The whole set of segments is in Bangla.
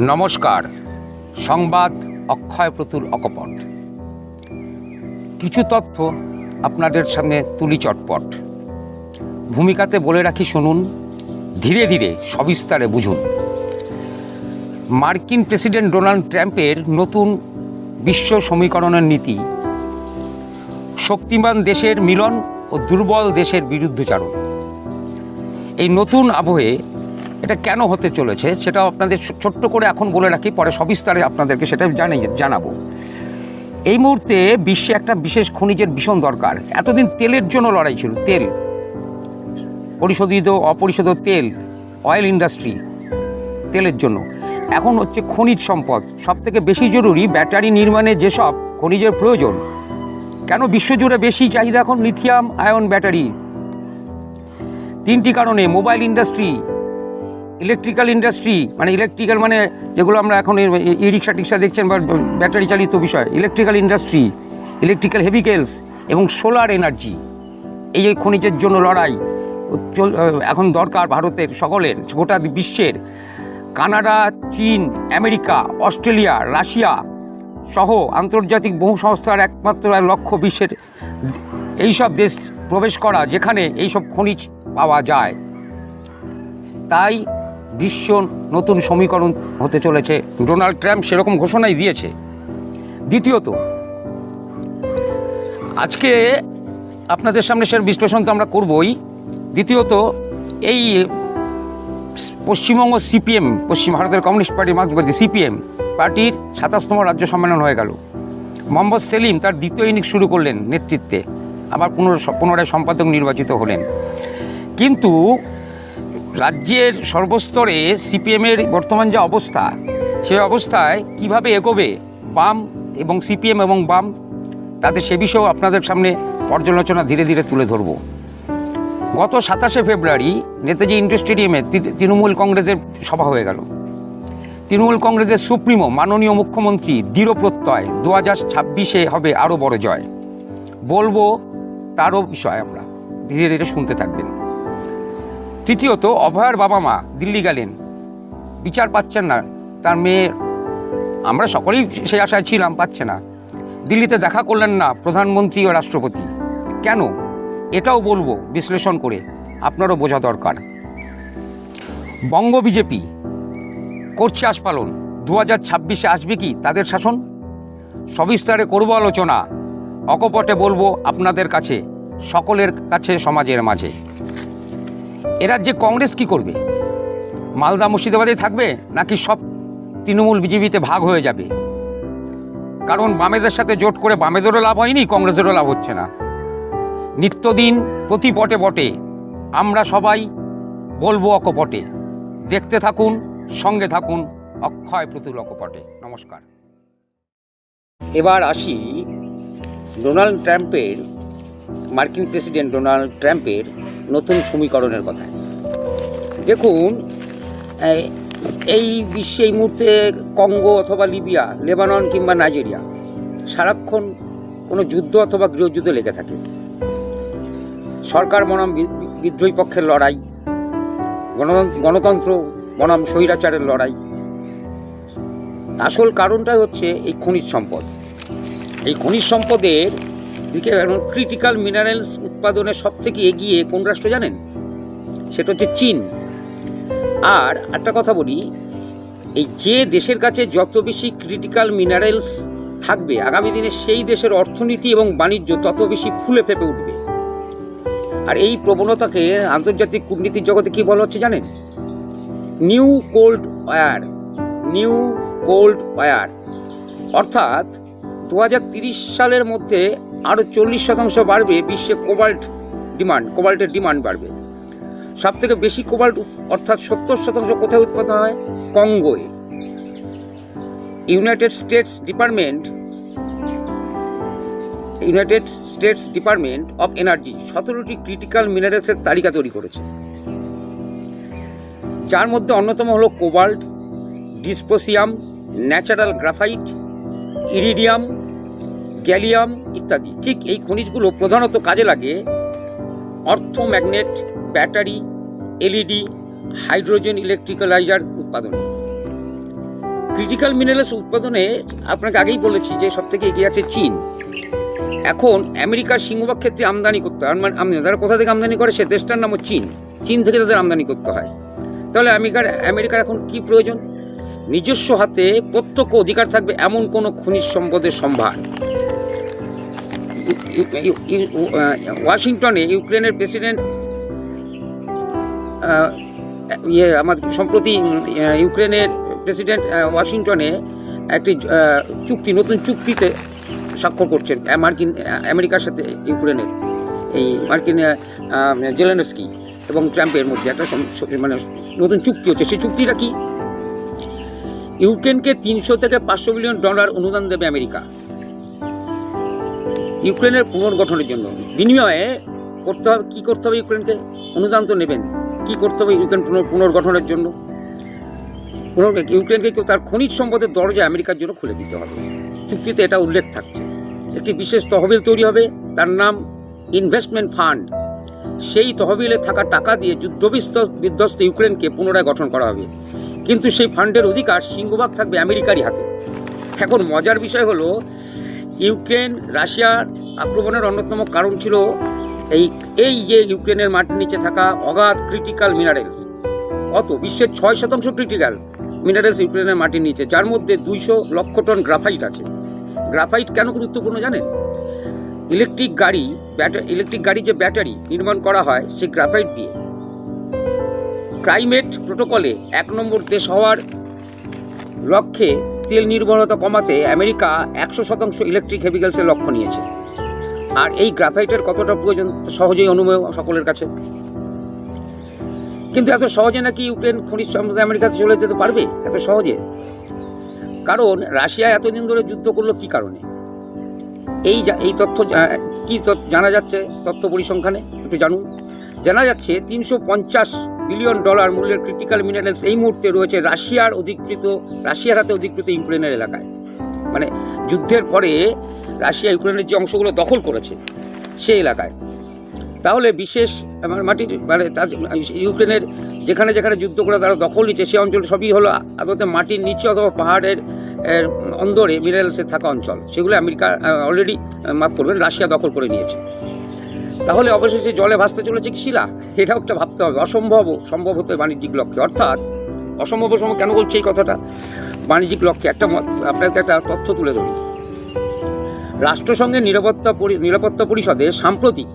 নমস্কার। সংবাদ অক্ষয় প্রতুল অকপট। কিছু তথ্য আপনাদের সামনে তুলি চটপট। ভূমিকাতে বলে রাখি শুনুন, ধীরে ধীরে সবিস্তারে বুঝুন। মার্কিন প্রেসিডেন্ট ডোনাল্ড ট্রাম্পের নতুন বিশ্ব সমীকরণের নীতি। শক্তিমান দেশের মিলন ও দুর্বল দেশের বিরুদ্ধচারণ। এই নতুন আবহে এটা কেন হতে চলেছে সেটাও আপনাদের ছোট্ট করে এখন বলে রাখি, পরে সবিস্তারে আপনাদেরকে সেটা জানি জানাব। এই মুহূর্তে বিশ্বে একটা বিশেষ খনিজের ভীষণ দরকার। এতদিন তেলের জন্য লড়াই ছিল, তেল। পরিশোধিত, অপরিশোধিত তেল অয়েল ইন্ডাস্ট্রি তেলের জন্য। এখন হচ্ছে খনিজ সম্পদ। সব থেকে বেশি জরুরি ব্যাটারি নির্মাণে যেসব খনিজের প্রয়োজন। কেন বিশ্বজুড়ে বেশি চাহিদা এখন লিথিয়াম আয়ন ব্যাটারি? তিনটি কারণে, মোবাইল ইন্ডাস্ট্রি ইলেকট্রিক্যাল ইন্ডাস্ট্রি মানে ইলেকট্রিক্যাল মানে যেগুলো আমরা এখন ই রিক্সা টিক্সা দেখছেন বা ব্যাটারি চালিত বিষয় ইলেকট্রিক্যাল ইন্ডাস্ট্রি ইলেকট্রিক্যাল হেভিকেলস এবং সোলার এনার্জি এই এই খনিজের জন্য লড়াই এখন দরকার ভারতের সকলের, গোটা বিশ্বের, কানাডা, চীন, আমেরিকা, অস্ট্রেলিয়া, রাশিয়া সহ আন্তর্জাতিক বহু সংস্থার একমাত্র লক্ষ্য বিশ্বের এইসব দেশ প্রবেশ করা যেখানে এইসব খনিজ পাওয়া যায়। তাই বিশ্ব নতুন সমীকরণ হতে চলেছে। ডোনাল্ড ট্রাম্প সেরকম ঘোষণাই দিয়েছে। দ্বিতীয়ত, আজকে আপনাদের সামনে সে বিশ্লেষণ তো আমরা করবই। দ্বিতীয়ত, এই পশ্চিমবঙ্গ সিপিএম, পশ্চিম ভারতের কমিউনিস্ট পার্টি মার্ক্সবাদী সিপিএম পার্টির সাতাশতম রাজ্য সম্মেলন হয়ে গেল। মোহাম্মদ সেলিম তার দ্বিতীয় ইনিংস শুরু করলেন নেতৃত্বে। আবার পুনর পুনরায় সম্পাদক নির্বাচিত হলেন। কিন্তু রাজ্যের সর্বস্তরে সিপিএমের বর্তমান যে অবস্থা সেই অবস্থায় কীভাবে এগোবে বাম এবং সিপিএম এবং বাম, তাতে সে বিষয়েও আপনাদের সামনে পর্যালোচনা ধীরে ধীরে তুলে ধরব। গত সাতাশে ফেব্রুয়ারি নেতাজি ইন্ডোর স্টেডিয়ামে তৃণমূল কংগ্রেসের সভা হয়ে গেল। তৃণমূল কংগ্রেসের সুপ্রিমো, মাননীয় মুখ্যমন্ত্রী দৃঢ় প্রত্যয়, দু হাজার ছাব্বিশে হবে আরও বড় জয়। বলব তারও বিষয় আমরা। ধীরে ধীরে শুনতে থাকবেন। তৃতীয়ত, অভয়ার বাবা মা দিল্লি গেলেন। বিচার পাচ্ছেন না। তার মেয়ে, আমরা সকলেই সেই আশায় ছিলাম, পাচ্ছে না। দিল্লিতে দেখা করলেন না প্রধানমন্ত্রী ও রাষ্ট্রপতি। কেন? এটাও বলব, বিশ্লেষণ করে। আপনারও বোঝা দরকার। বঙ্গ বিজেপি করছে আস্পালন। দু হাজার ছাব্বিশে আসবে কি তাদের শাসন? সবিস্তারে করব আলোচনা। অকপটে বলব আপনাদের কাছে, সকলের কাছে, সমাজের মাঝে। এ রাজ্যে কংগ্রেস কি করবে? মালদা মুর্শিদাবাদে থাকবে নাকি সব তৃণমূল বিজেপিতে ভাগ হয়ে যাবে? কারণ বামেদের সাথে জোট করে বামেদেরও লাভ হয়নি, কংগ্রেসেরও লাভ হচ্ছে না। নিত্যদিন প্রতি পটে বটে আমরা সবাই বলব অকপটে। দেখতে থাকুন, সঙ্গে থাকুন, অক্ষয় প্রতুল অকপটে। নমস্কার। এবার আসি ডোনাল্ড ট্রাম্পের, মার্কিন প্রেসিডেন্ট ডোনাল্ড ট্রাম্পের নতুন সমীকরণের কথা। দেখুন, এই- বিশ্বে এই মুহূর্তে কঙ্গো অথবা লিবিয়া, লেবানন কিংবা নাইজেরিয়া, সারাক্ষণ কোনো যুদ্ধ অথবা গৃহযুদ্ধ লেগে থাকে। সরকার বনাম বিদ্রোহী পক্ষের লড়াই গণতন্ত্র বনাম স্বৈরাচারের লড়াই। আসল কারণটাই হচ্ছে এই খনিজ সম্পদ। এই খনিজ সম্পদের দিকে ক্রিটিক্যাল মিনারেলস উৎপাদনে সব থেকে এগিয়ে কোন রাষ্ট্র জানেন? সেটা হচ্ছে চীন। আর একটা কথা বলি, এই যে দেশের কাছে যত বেশি ক্রিটিক্যাল মিনারেলস থাকবে, আগামী দিনে সেই দেশের অর্থনীতি এবং বাণিজ্য তত বেশি ফুলে ফেপে উঠবে। আর এই প্রবণতাকে আন্তর্জাতিক কূটনীতির জগতে কি বলা হচ্ছে জানেন? New cold war new cold war অর্থাৎ দু সালের মধ্যে আরও চল্লিশ শতাংশ বাড়বে বিশ্বে কোবাল্ট ডিমান্ড, কোবাল্টের ডিমান্ড বাড়বে। সব থেকে বেশি কোবাল্ট অর্থাৎ সত্তর শতাংশ কোথায় উৎপাদন হয়? কঙ্গোয়ে। United states department, united states department of energy সতেরোটি ক্রিটিক্যাল মিনারেলসের তালিকা তৈরি করেছে। যার মধ্যে অন্যতম হলো cobalt, dysprosium, natural graphite, iridium gallium ইত্যাদি। ঠিক এই খনিজগুলো প্রধানত কাজে লাগে অর্থম্যাগনেট, ব্যাটারি, এলইডি, হাইড্রোজেন ইলেকট্রিক্যালাইজার উৎপাদনে। ক্রিটিক্যাল মিনারেলস উৎপাদনে আপনাকে আগেই বলেছি যে সব থেকে এগিয়ে আছে চীন। এখন আমেরিকার সিংহভাগ ক্ষেত্রে আমদানি করতে হয়। মানে আমদানি তারা কোথা থেকে আমদানি করে? সে দেশটার নামও চীন। চীন থেকে তাদের আমদানি করতে হয়। তাহলে আমেরিকার আমেরিকার এখন কি প্রয়োজন? নিজস্ব হাতে প্রত্যক্ষ অধিকার থাকবে এমন কোনো খনিজ সম্পদের সম্ভার। ওয়াশিংটনে ইউক্রেনের প্রেসিডেন্ট ইয়ে আমাদের সম্প্রতি ইউক্রেনের প্রেসিডেন্ট ওয়াশিংটনে একটি চুক্তি, নতুন চুক্তিতে স্বাক্ষর করছেন মার্কিন আমেরিকার সাথে ইউক্রেনের, এই মার্কিন জেলেনস্কি এবং ট্রাম্পের মধ্যে একটা মানে নতুন চুক্তি হচ্ছে। সেই চুক্তিটা কি? ইউক্রেনকে তিনশো থেকে পাঁচশো মিলিয়ন ডলার অনুদান দেবে আমেরিকা। ইউক্রেনের পুনর্গঠনের জন্য। বিনিময়ে করতে হবে, কী করতে হবে ইউক্রেনকে? অনুদান তো নেবেন। কী করতে হবে ইউক্রেন পুনর- পুনর্গঠনের জন্য? ইউক্রেনকে কেউ তার খনিজ সম্পদের দরজা আমেরিকার জন্য খুলে দিতে হবে। চুক্তিতে এটা উল্লেখ থাকছে। একটি বিশেষ তহবিল তৈরি হবে, তার নাম ইনভেস্টমেন্ট ফান্ড। সেই তহবিলে থাকা টাকা দিয়ে যুদ্ধবিধ্বস্ত বিধ্বস্ত ইউক্রেনকে পুনরায় গঠন করা হবে। কিন্তু সেই ফান্ডের অধিকার সিংহভাগ থাকবে আমেরিকারই হাতে। এখন মজার বিষয় হলো ইউক্রেন রাশিয়ার আক্রমণের অন্যতম কারণ ছিল এই এই যে ইউক্রেনের মাটির নিচে থাকা অগাধ ক্রিটিক্যাল মিনারেলস কত? বিশ্বের ছয় শতাংশ ক্রিটিক্যাল মিনারেলস ইউক্রেনের মাটির নিচে, যার মধ্যে দুইশো লক্ষ টন গ্রাফাইট আছে। গ্রাফাইট কেন গুরুত্বপূর্ণ জানেন? ইলেকট্রিক গাড়ি ব্যাটারি ইলেকট্রিক গাড়ি যে ব্যাটারি নির্মাণ করা হয় সেই গ্রাফাইট দিয়ে। ক্লাইমেট প্রোটোকলে এক নম্বর দেশ হওয়ার লক্ষ্যে তেল নির্ভরতা কমাতে আমেরিকা একশো শতাংশ ইলেকট্রিক ভেহিকেলসের লক্ষ্য নিয়েছে। আর এই গ্রাফাইটের কতটা প্রয়োজন সহজেই অনুমেয় সকলের কাছে। কিন্তু এত সহজে নাকি ইউক্রেন খনিজ সম্পদ আমেরিকাতে চলে যেতে পারবে? এত সহজে? কারণ রাশিয়া এতদিন ধরে যুদ্ধ করল কি কারণে? এই এই তথ্য কি জানা যাচ্ছে তথ্য পরিসংখ্যানে? একটু জানুন। জানা যাচ্ছে তিনশো পঞ্চাশ বিলিয়ন ডলার মূল্যের ক্রিটিক্যাল মিনারেলস এই মুহূর্তে রয়েছে রাশিয়ার অধিকৃত, রাশিয়ার হাতে অধিকৃত ইউক্রেনের এলাকায়। মানে যুদ্ধের পরে রাশিয়া ইউক্রেনের যে অংশগুলো দখল করেছে সেই এলাকায়। তাহলে বিশেষ আমার মাটি মানে তার ইউক্রেনের যেখানে যেখানে যুদ্ধ করে তারা দখল নিচ্ছে সেই অঞ্চল সবই হলো আদতে মাটির নিচে অথবা পাহাড়ের অন্দরে মিনারেলসের থাকা অঞ্চল। সেগুলো আমেরিকা অলরেডি মাফ করবেন, রাশিয়া দখল করে নিয়েছে। তাহলে অবশেষে জলে ভাসতে চলেছে কি শিলা? এটাও একটা ভাবতে হবে। অসম্ভব, সম্ভব হতে বাণিজ্যিক লক্ষ্যে। অর্থাৎ, অসম্ভব সম্ভব কেন বলছি এই কথাটা? বাণিজ্যিক লক্ষ্যে একটা আপনাকে একটা তথ্য তুলে ধরি। রাষ্ট্রসংঘের নিরাপত্তা নিরাপত্তা পরিষদে সাম্প্রতিক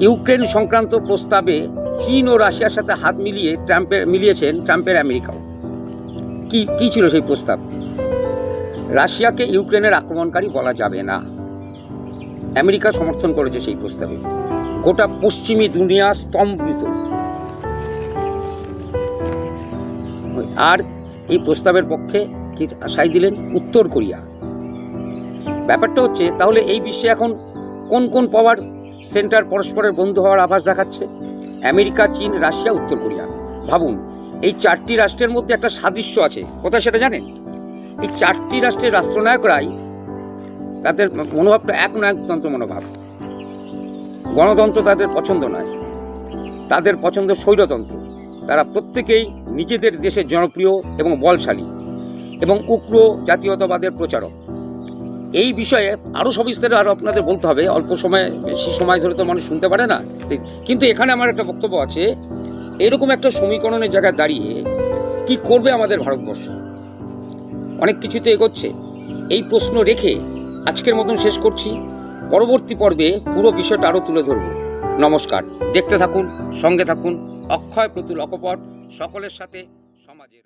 ইউক্রেন সংক্রান্ত প্রস্তাবে চীন ও রাশিয়ার সাথে হাত মিলিয়ে ট্রাম্পের, মিলিয়েছেন ট্রাম্পের আমেরিকাও। কি কি ছিল সেই প্রস্তাব? রাশিয়াকে ইউক্রেনের আক্রমণকারী বলা যাবে না। আমেরিকা সমর্থন করেছে সেই প্রস্তাবে। গোটা পশ্চিমী দুনিয়া স্তম্ভিত। আর এই প্রস্তাবের পক্ষে কি সাই দিলেন উত্তর কোরিয়া? ব্যাপারটা হচ্ছে, তাহলে এই বিশ্বে এখন কোন কোন পাওয়ার সেন্টার পরস্পরের বন্ধু হওয়ার আভাস দেখাচ্ছে? আমেরিকা, চীন, রাশিয়া, উত্তর কোরিয়া। ভাবুন, এই চারটি রাষ্ট্রের মধ্যে একটা সাদৃশ্য আছে। কোথায় সেটা জানেন? এই চারটি রাষ্ট্রের রাষ্ট্রনায়করাই তাদের মনোভাবটা এক নায়কতন্ত্র মনোভাব। গণতন্ত্র তাদের পছন্দ নয়। তাদের পছন্দ স্বৈরতন্ত্র। তারা প্রত্যেকেই নিজেদের দেশের জনপ্রিয় এবং বলশালী এবং উগ্র জাতীয়তাবাদের প্রচারক। এই বিষয়ে আরও সবিস্তারে আরও আপনাদের বলতে হবে। অল্প সময়, বেশি সময় ধরে তো মানুষ শুনতে পারে না। কিন্তু এখানে আমার একটা বক্তব্য আছে। এরকম একটা সমীকরণের জায়গায় দাঁড়িয়ে কি করবে আমাদের ভারতবর্ষ? অনেক কিছুতে এগোচ্ছে। এই প্রশ্ন রেখে আজকের মতন শেষ করছি। পরবর্তী পর্বে পুরো বিষয়টা আরও তুলে ধরব। নমস্কার। দেখতে থাকুন, সঙ্গে থাকুন। অক্ষয় প্রতুল অকপট, সকলের সাথে সমাজের